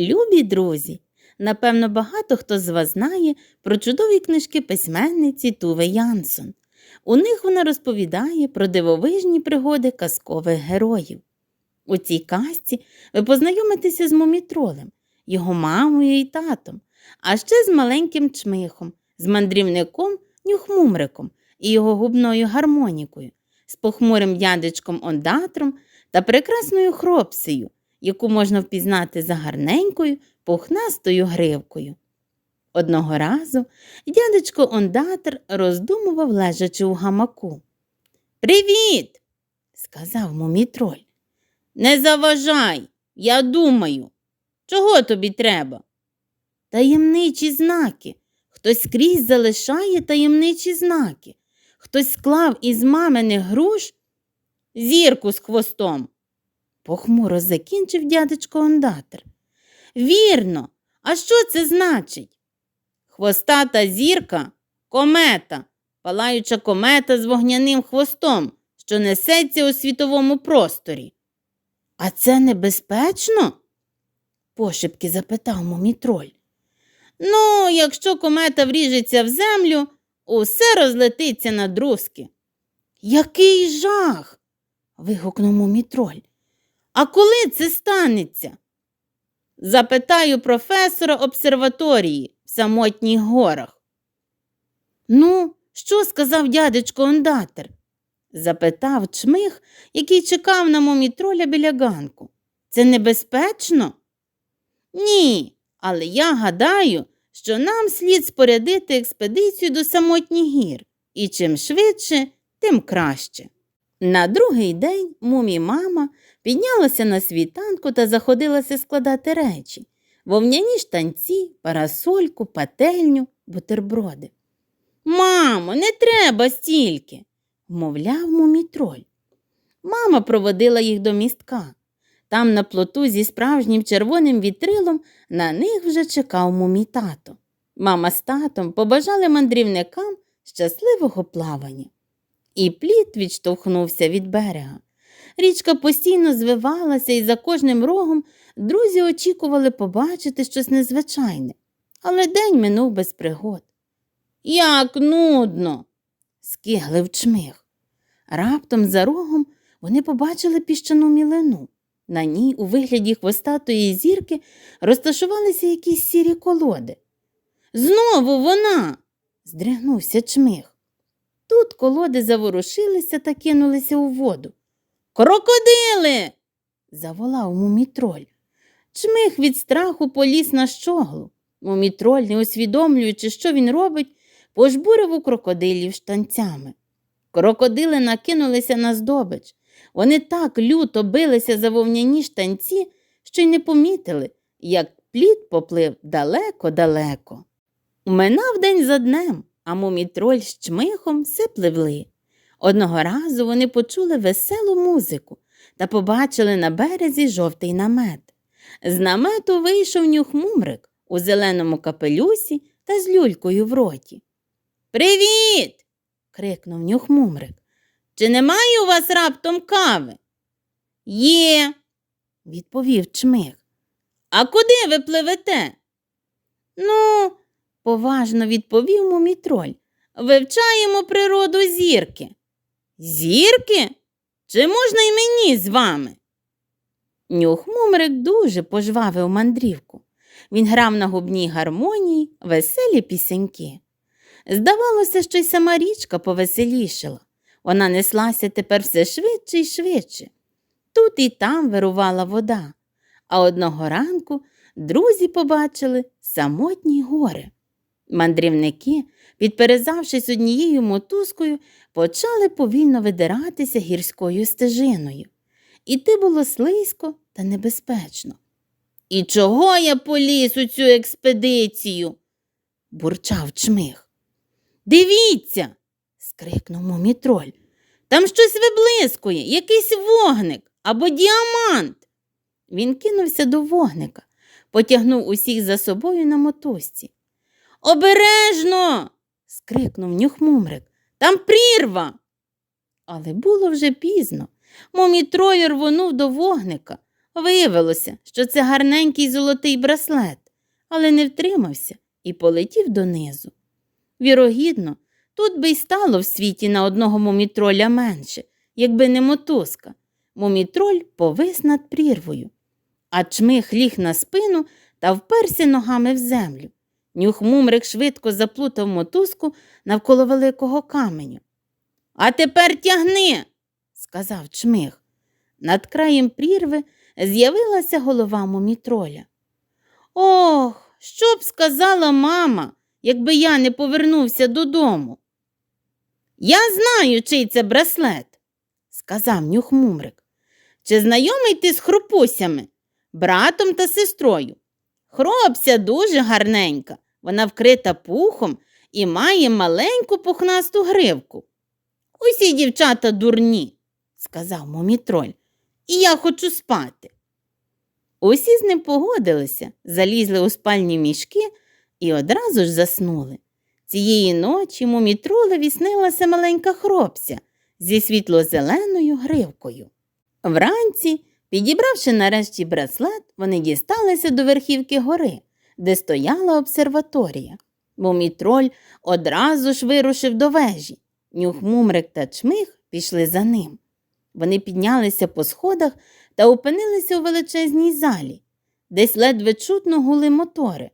Любі друзі! Напевно, багато хто з вас знає про чудові книжки письменниці Туве Янсон. У них вона розповідає про дивовижні пригоди казкових героїв. У цій казці ви познайомитеся з мумітролем, його мамою і татом, а ще з маленьким чмихом, з мандрівником Нюхмумриком і його губною гармонікою, з похмурим дядечком Ондатром та прекрасною хропсею, яку можна впізнати за гарненькою пухнастою гривкою. Одного разу дядечко Ондатр роздумував, лежачи у гамаку. Привіт, сказав мумітроль. Не заважай, я думаю. Чого тобі треба? Таємничі знаки. Хтось скрізь залишає таємничі знаки. Хтось склав із маминих груш зірку з хвостом. Похмуро закінчив дядечко Ондатр. Вірно, а що це значить? Хвостата зірка комета, палаюча комета з вогняним хвостом, що несеться у світовому просторі. А це небезпечно? пошепки запитав мумітроль. Ну, якщо комета вріжеться в землю, усе розлетиться на друзки. Який жах. вигукнув мумітроль. А коли це станеться? Запитаю професора обсерваторії в самотніх горах. Ну, що сказав дядечко Ондатер? запитав чмих, який чекав на мумітроля біля ганку. Це небезпечно? Ні, але я гадаю, що нам слід спорядити експедицію до самотніх гір, і чим швидше, тим краще. На другий день мумі мама піднялася на світанку та заходилася складати речі вовняні штанці, парасольку, пательню, бутерброди. Мамо, не треба стільки, вмовляв мумітроль. Мама проводила їх до містка. Там на плоту зі справжнім червоним вітрилом на них вже чекав мумій тато. Мама з татом побажали мандрівникам щасливого плавання. І плід відштовхнувся від берега. Річка постійно звивалася, і за кожним рогом друзі очікували побачити щось незвичайне. Але день минув без пригод. Як нудно, скиглив чмих. Раптом за рогом вони побачили піщану мілину. На ній, у вигляді хвостатої зірки, розташувалися якісь сірі колоди. Знову вона. здригнувся чмих. Тут колоди заворушилися та кинулися у воду. Крокодили. заволав мумітроль. Чмих від страху поліз на щоглу. Мумітроль, не усвідомлюючи, що він робить, пожбурив у крокодилів штанцями. Крокодили накинулися на здобич. Вони так люто билися за вовняні штанці, що й не помітили, як плід поплив далеко-далеко. Минав день за днем, а мумітроль з чмихом все пливли. Одного разу вони почули веселу музику та побачили на березі жовтий намет. З намету вийшов нюхмумрик у зеленому капелюсі та з люлькою в роті. Привіт! крикнув нюхмумрик. Чи немає у вас раптом кави? Є, відповів чмих. А куди ви пливете? Ну, поважно відповів мумітроль. Вивчаємо природу зірки. Зірки? Чи можна й мені з вами? Нюхмумрик дуже пожвавив мандрівку. Він грав на губній гармонії веселі пісеньки. Здавалося, що й сама річка повеселішала. Вона неслася тепер все швидше і швидше. Тут і там вирувала вода, а одного ранку друзі побачили самотні гори. Мандрівники, підперезавшись однією мотузкою, почали повільно видиратися гірською стежиною. Іти було слизько та небезпечно. І чого я поліз у цю експедицію? бурчав чмих. Дивіться, скрикнув мумітроль. Там щось виблискує, якийсь вогник або діамант. Він кинувся до вогника, потягнув усіх за собою на мотузці. Обережно. Скрикнув нюхмумрик. Там прірва. Але було вже пізно. Мумітроль рвонув до вогника, Виявилося, що це гарненький золотий браслет, але не втримався і полетів донизу. Вірогідно, тут би й стало в світі на одного мумітроля менше, якби не мотузка. Мумітроль повис над прірвою, а чмих ліг на спину та вперся ногами в землю. Нюхмумрик швидко заплутав мотузку навколо великого каменю. А тепер тягни, сказав чмих. Над краєм прірви з'явилася голова мумітроля. Ох, що б сказала мама, якби я не повернувся додому. Я знаю, чий це браслет, сказав нюхмумрик. Чи знайомий ти з хрупусями, братом та сестрою? Хропся дуже гарненька, вона вкрита пухом і має маленьку пухнасту гривку. Усі дівчата дурні, сказав мумітроль, і я хочу спати. Усі з ним погодилися, залізли у спальні мішки і одразу ж заснули. Цієї ночі мумітролеві снилася маленька хропся зі світло-зеленою гривкою. Вранці, підібравши нарешті браслет, вони дісталися до верхівки гори, де стояла обсерваторія. Мумітроль одразу ж вирушив до вежі. Нюхмумрик та чмих пішли за ним. Вони піднялися по сходах та опинилися у величезній залі. Десь ледве чутно гули мотори.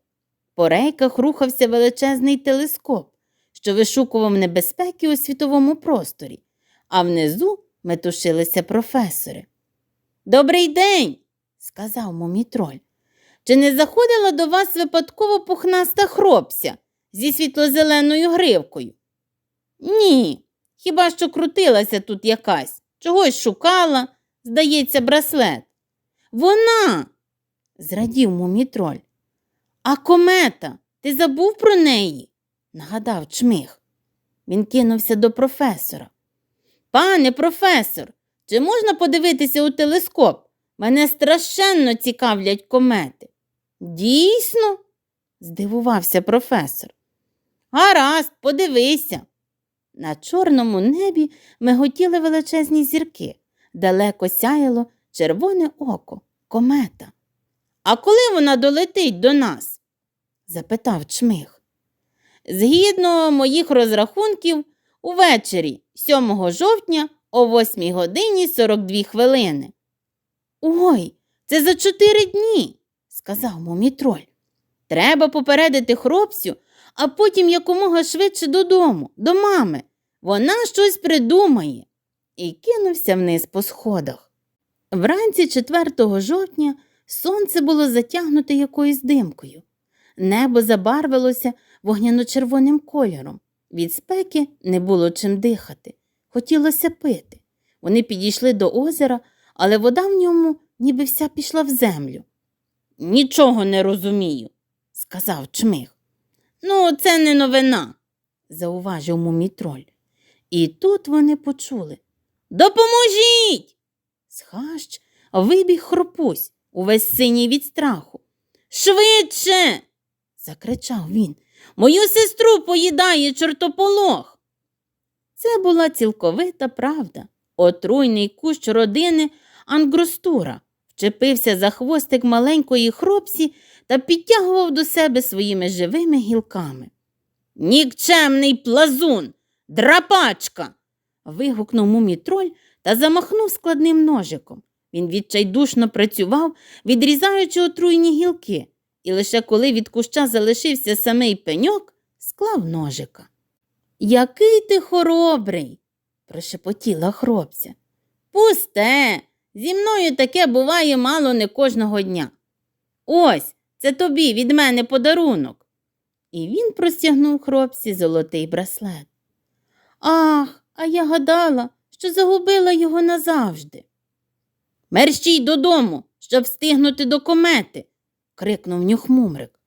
По рейках рухався величезний телескоп, що вишукував небезпеки у світовому просторі, а внизу метушилися професори. Добрий день, сказав мумітроль. Чи не заходила до вас випадково пухнаста хропся зі світло-зеленою гривкою? Ні, хіба що крутилася тут якась, чогось шукала, здається, браслет. Вона, зрадів мумітроль. А комета, ти забув про неї? нагадав чмих. Він кинувся до професора. Пане професор, чи можна подивитися у телескоп? Мене страшенно цікавлять комети. Дійсно? здивувався професор. Гаразд, подивися. На чорному небі миготіли величезні зірки, далеко сяяло червоне око, комета. А коли вона долетить до нас? запитав чмих. Згідно моїх розрахунків, увечері 7 жовтня о 8 годині 42 хвилини. Ой, це за чотири дні, сказав мумітроль. Треба попередити хлопцю, а потім якомога швидше додому, до мами. Вона щось придумає. І кинувся вниз по сходах. Вранці 4 жовтня сонце було затягнуте якоюсь димкою. Небо забарвилося вогняно-червоним кольором. Від спеки не було чим дихати. Хотілося пити. Вони підійшли до озера, але вода в ньому ніби вся пішла в землю. Нічого не розумію, сказав чмих. Ну, це не новина, зауважив мумітроль. І тут вони почули Допоможіть. З вибіг хропусь, увесь синій від страху. Швидше. закричав він. Мою сестру поїдає чортополох. Це була цілковита правда. Отруйний кущ родини Ангростура вчепився за хвостик маленької хропсі та підтягував до себе своїми живими гілками. Нікчемний плазун, драпачка. вигукнув мумітроль та замахнув складним ножиком. Він відчайдушно працював, відрізаючи отруйні гілки, і лише коли від куща залишився самий пеньок, склав ножика. Який ти хоробрий, прошепотіла хробця. Пусте, зі мною таке буває мало не кожного дня. Ось, це тобі від мене подарунок. І він простягнув хробці золотий браслет. Ах, а я гадала, що загубила його назавжди. Мерщій додому, щоб встигнути до комети, крикнув нюхмумрик.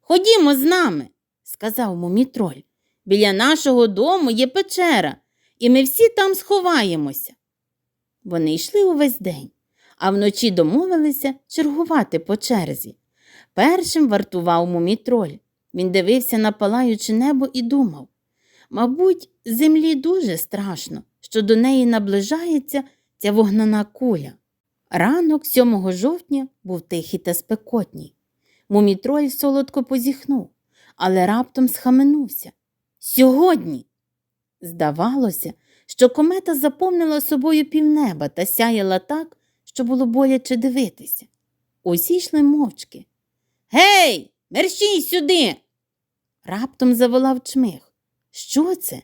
Ходімо з нами, сказав мумітроль. Біля нашого дому є печера, і ми всі там сховаємося. Вони йшли увесь день, а вночі домовилися чергувати по черзі. Першим вартував мумітроль. Він дивився на палаюче небо і думав мабуть, землі дуже страшно, що до неї наближається ця вогнана куля. Ранок 7 жовтня був тихий та спекотній. Мумітроль солодко позіхнув, але раптом схаменувся. Сьогодні. Здавалося, що комета заповнила собою півнеба та сяяла так, що було боляче дивитися. Усі йшли мовчки. Гей, мерщій сюди. Раптом заволав чмих. Що це?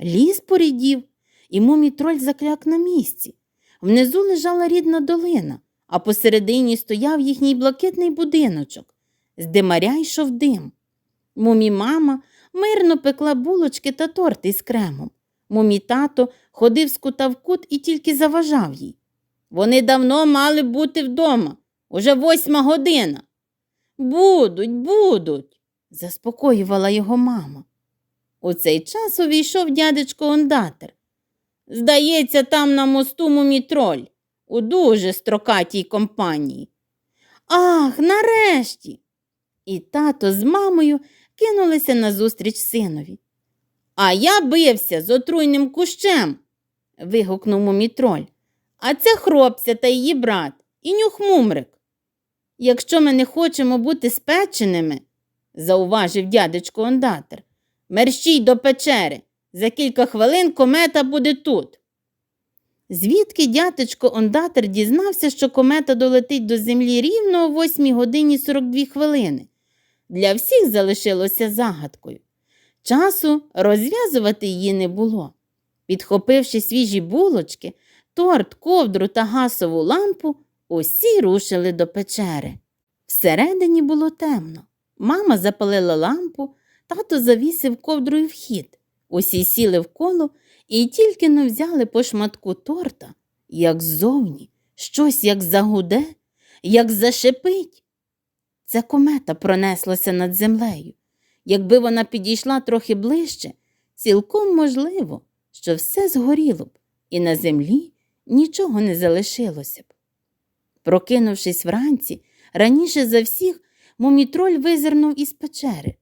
Ліс порідів, і мумітроль закляк на місці. Внизу лежала рідна долина, а посередині стояв їхній блакитний будиночок. З димаря йшов дим. Мумі мама мирно пекла булочки та торти з кремом. Мумі тато ходив з кута в кут і тільки заважав їй. Вони давно мали бути вдома, уже восьма година. Будуть, будуть, заспокоювала його мама. У цей час увійшов дядечко ондатер. Здається, там на мосту мумітроль, у дуже строкатій компанії. Ах, нарешті. І тато з мамою кинулися назустріч синові. А я бився з отруйним кущем. вигукнув мумітроль. А це хробця та її брат, і нюхмумрик. Якщо ми не хочемо бути спеченими, зауважив дядечко ондатер, мерщій до печери. За кілька хвилин комета буде тут. Звідки дядечко ондатер дізнався, що комета долетить до землі рівно о 8 годині 42 хвилини. Для всіх залишилося загадкою. Часу розв'язувати її не було. Підхопивши свіжі булочки, торт, ковдру та гасову лампу, усі рушили до печери. Всередині було темно. Мама запалила лампу, тато завісив ковдрою вхід. Усі сіли в коло і тільки не взяли по шматку торта, як ззовні, щось як загуде, як зашипить. Це комета пронеслася над землею. Якби вона підійшла трохи ближче, цілком можливо, що все згоріло б, і на землі нічого не залишилося б. Прокинувшись вранці, раніше за всіх, мумітроль визирнув із печери.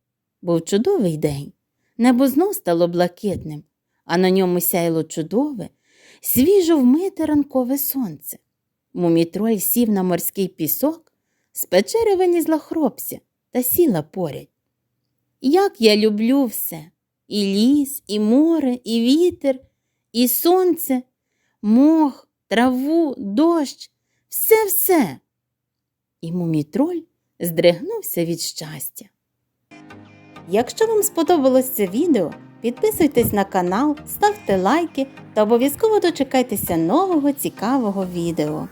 Був чудовий день. Небо знов стало блакитним, а на ньому сяйло чудове, свіжо вмите ранкове сонце. Мумітроль сів на морський пісок, з печери вилізла хропся та сіла поряд. Як я люблю все і ліс, і море, і вітер, і сонце, мох, траву, дощ, все все. І мумітроль здригнувся від щастя. Якщо вам сподобалось це відео, підписуйтесь на канал, ставте лайки та обов'язково дочекайтеся нового цікавого відео.